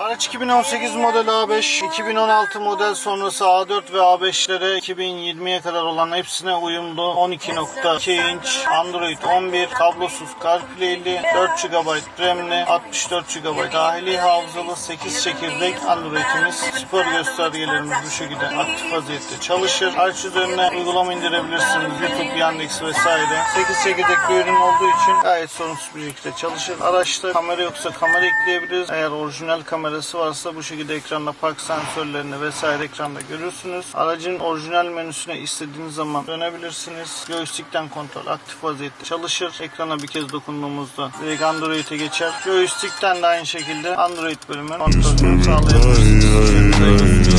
Araç 2018 model A5, 2016 model sonrası A4 ve A5'lere 2020'ye kadar olan hepsine uyumlu 12.2 inç Android 11 kablosuz CarPlay'li 4 GB RAM'li 64 GB dahili hafızalı 8 çekirdek Android'imiz spor göstergelerimiz bu şekilde aktif vaziyette çalışır. Araç üzerine uygulama indirebilirsiniz. YouTube, Yandex vesaire. 8 çekirdek bir ürün olduğu için gayet sorunsuz bir şekilde çalışır. Araçta kamera yoksa kamera ekleyebiliriz. Eğer orijinal kamerası varsa bu şekilde ekranda park sensörlerini vesaire ekranda görürsünüz. Aracın orijinal menüsüne istediğiniz zaman dönebilirsiniz. Joystick'ten kontrol aktif vaziyette çalışır. Ekrana bir kez dokunduğumuzda direkt Android'e geçer. Joystick'ten de aynı şekilde Android bölümünün kontrolünü sağlayabilirsiniz.